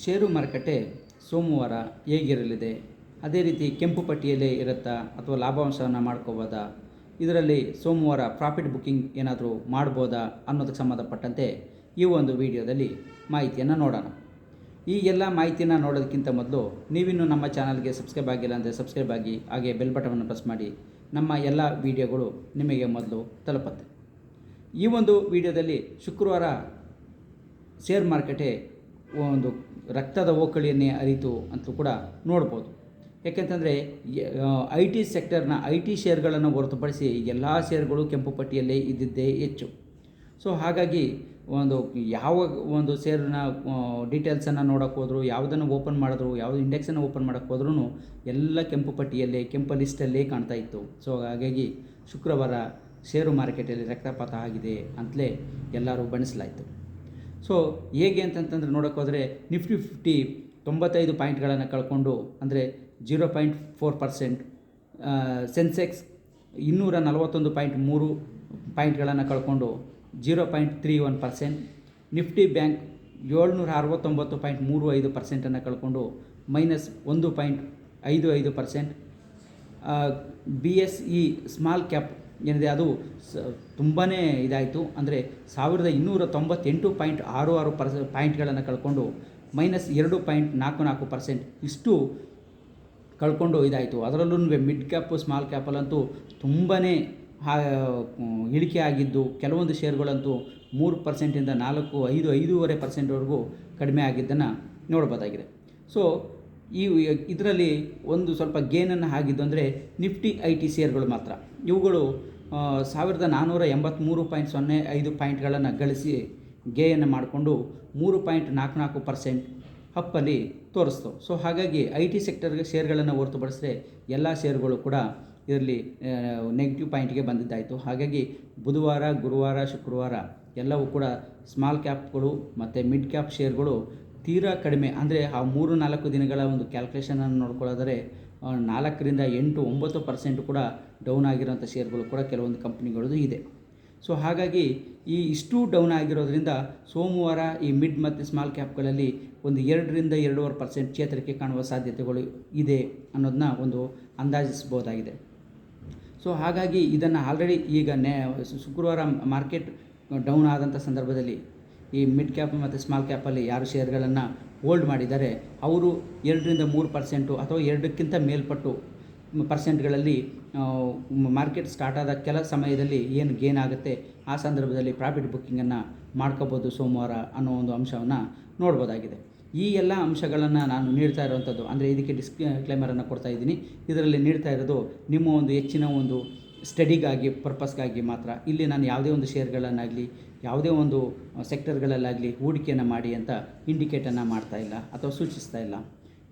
ಷೇರು ಮಾರುಕಟ್ಟೆ ಸೋಮವಾರ ಹೇಗಿರಲಿದೆ? ಅದೇ ರೀತಿ ಕೆಂಪು ಪಟ್ಟಿಯಲ್ಲೇ ಇರುತ್ತಾ ಅಥವಾ ಲಾಭಾಂಶವನ್ನು ಮಾಡ್ಕೋಬೋದಾ? ಇದರಲ್ಲಿ ಸೋಮವಾರ ಪ್ರಾಫಿಟ್ ಬುಕ್ಕಿಂಗ್ ಏನಾದರೂ ಮಾಡ್ಬೋದಾ ಅನ್ನೋದಕ್ಕೆ ಸಂಬಂಧಪಟ್ಟಂತೆ ಈ ಒಂದು ವಿಡಿಯೋದಲ್ಲಿ ಮಾಹಿತಿಯನ್ನು ನೋಡೋಣ. ಈ ಎಲ್ಲ ಮಾಹಿತಿಯನ್ನು ನೋಡೋದಕ್ಕಿಂತ ಮೊದಲು ನೀವಿನ್ನು ನಮ್ಮ ಚಾನಲ್ಗೆ ಸಬ್ಸ್ಕ್ರೈಬ್ ಆಗಿಲ್ಲ ಅಂದರೆ ಸಬ್ಸ್ಕ್ರೈಬ್ ಆಗಿ, ಹಾಗೆ ಬೆಲ್ ಬಟವನ್ನು ಪ್ರೆಸ್ ಮಾಡಿ. ನಮ್ಮ ಎಲ್ಲ ವಿಡಿಯೋಗಳು ನಿಮಗೆ ಮೊದಲು ತಲುಪುತ್ತೆ. ಈ ಒಂದು ವಿಡಿಯೋದಲ್ಲಿ ಶುಕ್ರವಾರ ಶೇರ್ ಮಾರ್ಕೆಟೆ ಒಂದು ರಕ್ತದ ಓಕಳಿಯನ್ನೇ ಅರಿತು ಅಂತಲೂ ಕೂಡ ನೋಡ್ಬೋದು. ಯಾಕೆಂತಂದರೆ ಐ ಟಿ ಸೆಕ್ಟರ್ನ ಐ ಟಿ ಶೇರ್ಗಳನ್ನು ಹೊರತುಪಡಿಸಿ ಎಲ್ಲ ಶೇರ್ಗಳು ಕೆಂಪು ಪಟ್ಟಿಯಲ್ಲೇ ಇದ್ದಿದ್ದೇ ಹೆಚ್ಚು. ಸೊ, ಹಾಗಾಗಿ ಒಂದು ಯಾವ ಒಂದು ಶೇರ್ನ ಡೀಟೇಲ್ಸನ್ನು ನೋಡೋಕೆ ಹೋದ್ರು, ಯಾವುದನ್ನು ಓಪನ್ ಮಾಡಿದ್ರು ಯಾವುದು ಇಂಡೆಕ್ಸನ್ನು ಓಪನ್ ಮಾಡೋಕ್ಕೆ ಹೋದ್ರೂ ಎಲ್ಲ ಕೆಂಪು ಪಟ್ಟಿಯಲ್ಲೇ, ಕೆಂಪು ಲಿಸ್ಟಲ್ಲೇ ಕಾಣ್ತಾ ಇತ್ತು. ಸೊ, ಹಾಗಾಗಿ ಶುಕ್ರವಾರ ಷೇರು ಮಾರುಕಟ್ಟೆಯಲ್ಲಿ ರಕ್ತಪಾತ ಆಗಿದೆ ಅಂತಲೇ ಎಲ್ಲರೂ ಬಣಿಸಲಾಯಿತು ಸೊ ಹೇಗೆ ಅಂತಂತಂದ್ರೆ ನೋಡೋಕೆ ಹೋದರೆ ನಿಫ್ಟಿ ಫಿಫ್ಟಿ ತೊಂಬತ್ತೈದು ಪಾಯಿಂಟ್ಗಳನ್ನು ಕಳ್ಕೊಂಡು ಅಂದರೆ zero point four percent Sensex ಇನ್ನೂರ ನಲವತ್ತೊಂದು ಪಾಯಿಂಟ್ ಮೂರು ಪಾಯಿಂಟ್ಗಳನ್ನು ಕಳ್ಕೊಂಡು zero point three one percent, Nifty bank ಏಳ್ನೂರ ಅರವತ್ತೊಂಬತ್ತು ಪಾಯಿಂಟ್ ಮೂರು ಐದು ಪರ್ಸೆಂಟನ್ನು ಕಳ್ಕೊಂಡು ಮೈನಸ್ ಒಂದು ಪಾಯಿಂಟ್ ಐದು ಐದು percent B S E small cap ಏನಿದೆ, ಅದು ಸ ತುಂಬಾ ಇದಾಯಿತು. ಅಂದರೆ ಸಾವಿರದ ಇನ್ನೂರ ತೊಂಬತ್ತೆಂಟು ಪಾಯಿಂಟ್ ಆರು ಆರು ಪರ್ಸ, ಪಾಯಿಂಟ್ಗಳನ್ನು ಕಳ್ಕೊಂಡು ಮೈನಸ್ ಎರಡು ಪಾಯಿಂಟ್ ನಾಲ್ಕು ನಾಲ್ಕು ಪರ್ಸೆಂಟ್ ಇಷ್ಟು ಕಳ್ಕೊಂಡು ಇದಾಯಿತು. ಅದರಲ್ಲೂ ಮಿಡ್ ಕ್ಯಾಪು, ಸ್ಮಾಲ್ ಕ್ಯಾಪಲ್ಲಂತೂ ತುಂಬಾ ಇಳಿಕೆ ಆಗಿದ್ದು, ಕೆಲವೊಂದು ಶೇರ್ಗಳಂತೂ ಮೂರು ಪರ್ಸೆಂಟಿಂದ ನಾಲ್ಕು, ಐದು, ಐದೂವರೆ ಪರ್ಸೆಂಟ್ವರೆಗೂ ಕಡಿಮೆ ಆಗಿದ್ದನ್ನು ನೋಡ್ಬೋದಾಗಿದೆ. ಸೊ ಈ ಇದರಲ್ಲಿ ಒಂದು ಸ್ವಲ್ಪ ಗೇನನ್ನು ಆಗಿದ್ದು ಅಂದರೆ ನಿಫ್ಟಿ ಐ ಟಿ ಶೇರ್ಗಳು ಮಾತ್ರ. ಇವುಗಳು ಸಾವಿರದ ನಾನ್ನೂರ ಎಂಬತ್ತ್ಮೂರು ಪಾಯಿಂಟ್ ಸೊನ್ನೆ ಐದು ಪಾಯಿಂಟ್ಗಳನ್ನು ಗಳಿಸಿ ಗೇಯನ್ನು ಮಾಡಿಕೊಂಡು ಮೂರು ಪಾಯಿಂಟ್ ನಾಲ್ಕು ನಾಲ್ಕು ಪರ್ಸೆಂಟ್ ಹಪ್ಪಲ್ಲಿ ತೋರಿಸ್ತು. ಸೊ, ಹಾಗಾಗಿ ಐ ಟಿ ಸೆಕ್ಟರ್ಗೆ ಶೇರ್ಗಳನ್ನು ಹೊರತುಪಡಿಸಿದ್ರೆ ಎಲ್ಲ ಶೇರ್ಗಳು ಕೂಡ ಇದರಲ್ಲಿ ನೆಗೆಟಿವ್ ಪಾಯಿಂಟ್ಗೆ ಬಂದಿದ್ದಾಯಿತು. ಹಾಗಾಗಿ ಬುಧವಾರ, ಗುರುವಾರ, ಶುಕ್ರವಾರ ಎಲ್ಲವೂ ಕೂಡ ಸ್ಮಾಲ್ ಕ್ಯಾಪ್ಗಳು ಮತ್ತು ಮಿಡ್ ಕ್ಯಾಪ್ ಶೇರ್ಗಳು ತೀರಾ ಕಡಿಮೆ, ಅಂದರೆ ಆ ಮೂರು ನಾಲ್ಕು ದಿನಗಳ ಒಂದು ಕ್ಯಾಲ್ಕುಲೇಷನನ್ನು ನೋಡ್ಕೊಳ್ಳೋದರೆ ನಾಲ್ಕರಿಂದ ಎಂಟು, ಒಂಬತ್ತು ಪರ್ಸೆಂಟ್ ಕೂಡ ಡೌನ್ ಆಗಿರೋಂಥ ಶೇರ್ಗಳು ಕೂಡ ಕೆಲವೊಂದು ಕಂಪ್ನಿಗಳದ್ದು ಇದೆ. ಸೊ ಹಾಗಾಗಿ ಈ ಇಷ್ಟು ಡೌನ್ ಆಗಿರೋದ್ರಿಂದ ಸೋಮವಾರ ಈ ಮಿಡ್ ಮತ್ತು ಸ್ಮಾಲ್ ಕ್ಯಾಪ್ಗಳಲ್ಲಿ ಒಂದು ಎರಡರಿಂದ ಎರಡೂವರೆ ಪರ್ಸೆಂಟ್ ಚೇತರಿಕೆ ಕಾಣುವ ಸಾಧ್ಯತೆಗಳು ಇದೆ ಅನ್ನೋದನ್ನ ಒಂದು ಅಂದಾಜಿಸ್ಬೋದಾಗಿದೆ ಸೊ ಹಾಗಾಗಿ ಇದನ್ನು ಆಲ್ರೆಡಿ ಈಗ ನೇ ಶುಕ್ರವಾರ ಮಾರ್ಕೆಟ್ ಡೌನ್ ಆದಂಥ ಸಂದರ್ಭದಲ್ಲಿ ಈ ಮಿಡ್ ಕ್ಯಾಪ್ ಮತ್ತು ಸ್ಮಾಲ್ ಕ್ಯಾಪಲ್ಲಿ ಯಾರು ಶೇರ್ಗಳನ್ನು ಹೋಲ್ಡ್ ಮಾಡಿದ್ದಾರೆ ಅವರು ಎರಡರಿಂದ ಮೂರು ಪರ್ಸೆಂಟು ಅಥವಾ ಎರಡಕ್ಕಿಂತ ಮೇಲ್ಪಟ್ಟು ಪರ್ಸೆಂಟ್ಗಳಲ್ಲಿ ಮಾರ್ಕೆಟ್ ಸ್ಟಾರ್ಟ್ ಆದ ಕೆಲ ಸಮಯದಲ್ಲಿ ಏನು ಗೇನ್ ಆಗುತ್ತೆ, ಆ ಸಂದರ್ಭದಲ್ಲಿ ಪ್ರಾಫಿಟ್ ಬುಕ್ಕಿಂಗನ್ನು ಮಾಡ್ಕೋಬೋದು ಸೋಮವಾರ ಅನ್ನೋ ಒಂದು ಅಂಶವನ್ನು ನೋಡ್ಬೋದಾಗಿದೆ. ಈ ಎಲ್ಲ ಅಂಶಗಳನ್ನು ನಾನು ನೀಡ್ತಾ ಇರುವಂಥದ್ದು, ಅಂದರೆ ಇದಕ್ಕೆ ಡಿಸ್ಕ್ಲೇಮರನ್ನು ಕೊಡ್ತಾ ಇದ್ದೀನಿ. ಇದರಲ್ಲಿ ನೀಡ್ತಾ ಇರೋದು ನಿಮ್ಮ ಒಂದು ಹೆಚ್ಚಿನ ಒಂದು ಸ್ಟಡಿಗಾಗಿ ಪರ್ಪಸ್ಗಾಗಿ ಮಾತ್ರ. ಇಲ್ಲಿ ನಾನು ಯಾವುದೇ ಒಂದು ಶೇರ್ಗಳನ್ನಾಗಲಿ ಯಾವುದೇ ಒಂದು ಸೆಕ್ಟರ್ಗಳಲ್ಲಾಗಲಿ ಹೂಡಿಕೆಯನ್ನು ಮಾಡಿ ಅಂತ ಇಂಡಿಕೇಟನ್ನು ಮಾಡ್ತಾ ಇಲ್ಲ ಅಥವಾ ಸೂಚಿಸ್ತಾ ಇಲ್ಲ.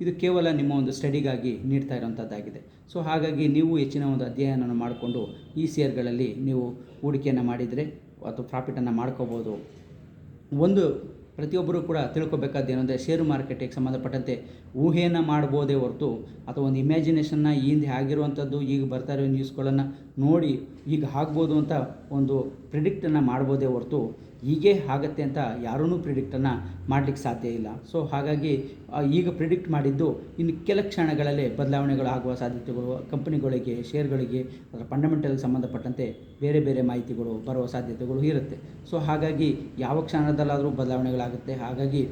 ಇದು ಕೇವಲ ನಿಮ್ಮ ಒಂದು ಸ್ಟಡಿಗಾಗಿ ನೀಡ್ತಾ ಇರುವಂಥದ್ದಾಗಿದೆ ಸೊ ಹಾಗಾಗಿ ನೀವು ಹೆಚ್ಚಿನ ಒಂದು ಅಧ್ಯಯನವನ್ನು ಮಾಡಿಕೊಂಡು ಈ ಶೇರ್ಗಳಲ್ಲಿ ನೀವು ಹೂಡಿಕೆಯನ್ನು ಮಾಡಿದರೆ ಅಥವಾ ಪ್ರಾಫಿಟನ್ನು ಮಾಡ್ಕೋಬೋದು. ಒಂದು ಪ್ರತಿಯೊಬ್ಬರೂ ಕೂಡ ತಿಳ್ಕೊಬೇಕಾದ್ದು ಏನಂದರೆ ಷೇರು ಮಾರುಕಟ್ಟೆಗೆ ಸಂಬಂಧಪಟ್ಟಂತೆ ಊಹೆಯನ್ನು ಮಾಡ್ಬೋದೇ ಹೊರತು ಅಥವಾ ಒಂದು ಇಮ್ಯಾಜಿನೇಷನ್ನ ಈ ಹಿಂದೆ ಆಗಿರುವಂಥದ್ದು ಈಗ ಬರ್ತಾ ಇರೋ ನ್ಯೂಸ್ಗಳನ್ನು ನೋಡಿ ಈಗ ಆಗ್ಬೋದು ಅಂತ ಒಂದು ಪ್ರಿಡಿಕ್ಟನ್ನು ಮಾಡ್ಬೋದೇ ಹೊರತು ಹೀಗೆ ಆಗತ್ತೆ ಅಂತ ಯಾರೂ ಪ್ರಿಡಿಕ್ಟನ್ನು ಮಾಡಲಿಕ್ಕೆ ಸಾಧ್ಯ ಇಲ್ಲ. ಸೊ ಹಾಗಾಗಿ ಈಗ ಪ್ರಿಡಿಕ್ಟ್ ಮಾಡಿದ್ದು ಇನ್ನು ಕೆಲ ಕ್ಷಣಗಳಲ್ಲೇ ಬದಲಾವಣೆಗಳು ಆಗುವ ಸಾಧ್ಯತೆಗಳು, ಕಂಪನಿಗಳಿಗೆ ಶೇರ್ಗಳಿಗೆ ಅದರ ಫಂಡಮೆಂಟಲ್ ಸಂಬಂಧಪಟ್ಟಂತೆ ಬೇರೆ ಬೇರೆ ಮಾಹಿತಿಗಳು ಬರುವ ಸಾಧ್ಯತೆಗಳು ಇರುತ್ತೆ. ಸೊ ಹಾಗಾಗಿ ಯಾವ ಕ್ಷಣದಲ್ಲಾದರೂ ಬದಲಾವಣೆಗಳಾಗುತ್ತೆ. ಹಾಗಾಗಿ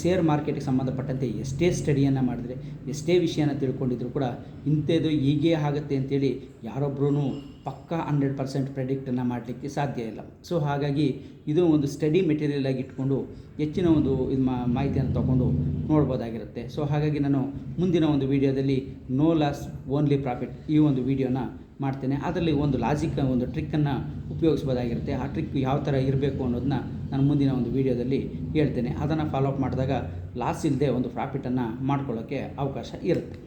ಶೇರ್ ಮಾರ್ಕೆಟ್ಗೆ ಸಂಬಂಧಪಟ್ಟಂತೆ ಎಷ್ಟೇ ಸ್ಟಡಿಯನ್ನು ಮಾಡಿದ್ರೆ, ಎಷ್ಟೇ ವಿಷಯನ ತಿಳ್ಕೊಂಡಿದ್ರು ಕೂಡ ಇಂಥದ್ದು ಹೀಗೇ ಆಗುತ್ತೆ ಅಂತೇಳಿ ಯಾರೊಬ್ಬರೂ ಪಕ್ಕಾ ಹಂಡ್ರೆಡ್ ಪರ್ಸೆಂಟ್ ಪ್ರೆಡಿಕ್ಟನ್ನು ಮಾಡಲಿಕ್ಕೆ ಸಾಧ್ಯ ಇಲ್ಲ. ಸೊ ಹಾಗಾಗಿ ಇದು ಒಂದು ಸ್ಟಡಿ ಮೆಟೀರಿಯಲ್ ಆಗಿ ಇಟ್ಕೊಂಡು ಹೆಚ್ಚಿನ ಒಂದು ಇದು ಮಾಹಿತಿಯನ್ನು ತಗೊಂಡು ನೋಡ್ಬೋದಾಗಿರುತ್ತೆ. ಸೊ ಹಾಗಾಗಿ ನಾನು ಮುಂದಿನ ಒಂದು ವಿಡಿಯೋದಲ್ಲಿ ನೋ ಲಾಸ್ ಓನ್ಲಿ ಪ್ರಾಫಿಟ್ ಈ ಒಂದು ವಿಡಿಯೋನ ಮಾಡ್ತೇನೆ. ಅದರಲ್ಲಿ ಒಂದು ಲಾಜಿಕ್ ಒಂದು ಟ್ರಿಕ್ಕನ್ನು ಉಪಯೋಗಿಸ್ಬೋದಾಗಿರುತ್ತೆ. ಆ ಟ್ರಿಕ್ ಯಾವ ಥರ ಇರಬೇಕು ಅನ್ನೋದನ್ನ ನಾನು ಮುಂದಿನ ಒಂದು ವಿಡಿಯೋದಲ್ಲಿ ಹೇಳ್ತೇನೆ. ಅದನ್ನು ಫಾಲೋ ಅಪ್ ಮಾಡಿದಾಗ ಲಾಸ್ ಇಲ್ಲದೆ ಒಂದು ಪ್ರಾಫಿಟನ್ನು ಮಾಡ್ಕೊಳ್ಳೋಕ್ಕೆ ಅವಕಾಶ ಇರುತ್ತೆ.